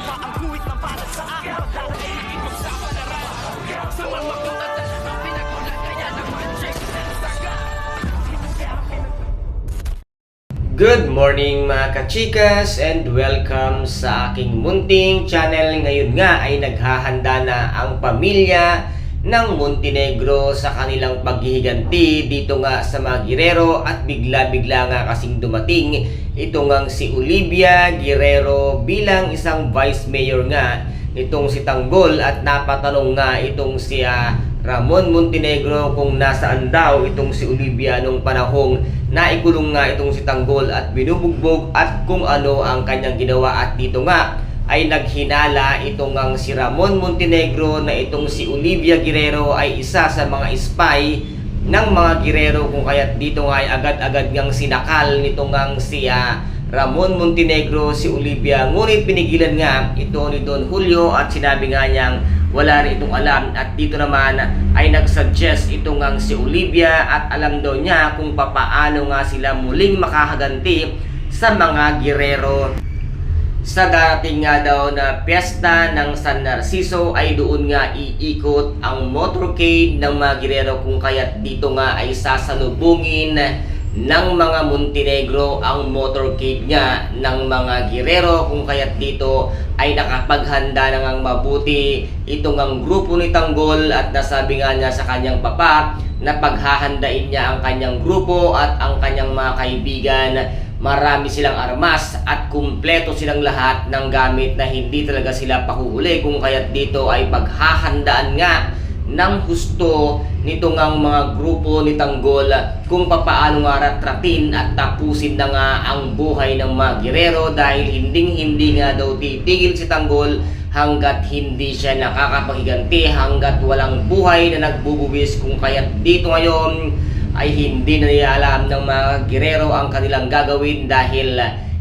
Ang guhit na para sa akin Pagdadaig ipagsapalaran Sa na saga Good morning mga kachikas and welcome sa aking munting channel. Ngayon nga ay naghahanda na ang pamilya ng Montenegro sa kanilang paghihiganti dito nga sa mga Guerrero at bigla-bigla nga kasing dumating. Ito nga si Olivia Guerrero bilang isang vice mayor nga nitong si Tanggol at napatanong nga itong si ah, Ramon Montenegro kung nasaan daw itong si Olivia nung panahong naikulong nga itong si Tanggol at binubugbog at kung ano ang kanyang ginawa. At dito nga ay naghinala. Itong ang si Ramon Montenegro na itong si Olivia Guerrero ay isa sa mga spy ng mga Guerrero. Kung kaya't dito nga ay agad-agad ngang sinakal nitong ang si ah, Ramon Montenegro si Olivia. Ngunit pinigilan nga ito ni Don Julio at sinabi nga niyang wala rin itong alam. At dito naman ay nagsuggest ito nga si Olivia at alam daw niya kung papaano nga sila muling makahaganti sa mga Guerrero sa darating nga daw na piyesta ng San Narciso ay doon nga iikot ang motorcade ng mga Guerrero kung kaya't dito nga ay sasalubungin ng mga Montenegro ang motorcade nga ng mga Guerrero kung kaya't dito ay nakapaghanda na ngang mabuti itong ang grupo ni Tanggol at nasabi nga niya sa kanyang papa na paghahandain niya ang kanyang grupo at ang kanyang mga kaibigan marami silang armas at kumpleto silang lahat ng gamit na hindi talaga sila pahuhuli kung kaya't dito ay paghahandaan nga ng husto nito ngang mga grupo ni Tanggol kung papaano nga ratratin at tapusin na nga ang buhay ng mga Guerrero dahil hinding hindi nga daw titigil si Tanggol hanggat hindi siya nakakapaghiganti hanggat walang buhay na nagbubuwis kung kaya't dito ngayon ay hindi na nila alam ng mga Guerrero ang kanilang gagawin dahil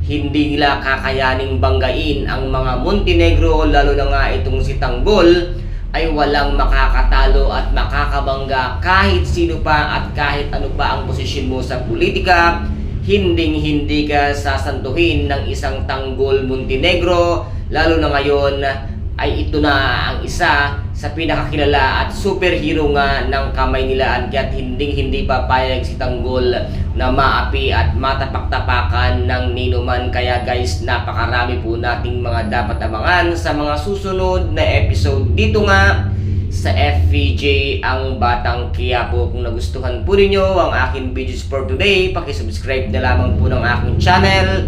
hindi nila kakayaning banggain ang mga Montenegro lalo na nga itong si Tanggol ay walang makakatalo at makakabangga kahit sino pa at kahit ano pa ang posisyon mo sa politika. Hinding hindi ka sasantuhin ng isang Tanggol Montenegro lalo na ngayon ay ito na ang isa sa pinakakilala at superhero nga ng kamay nila at kaya't hinding hindi papayag si Tanggol na maapi at matapak-tapakan ng ninuman kaya guys napakarami po nating mga dapat abangan sa mga susunod na episode dito nga sa FVJ ang Batang Quiapo. Kung nagustuhan po ninyo ang aking videos for today, pakisubscribe na lamang po ng aking channel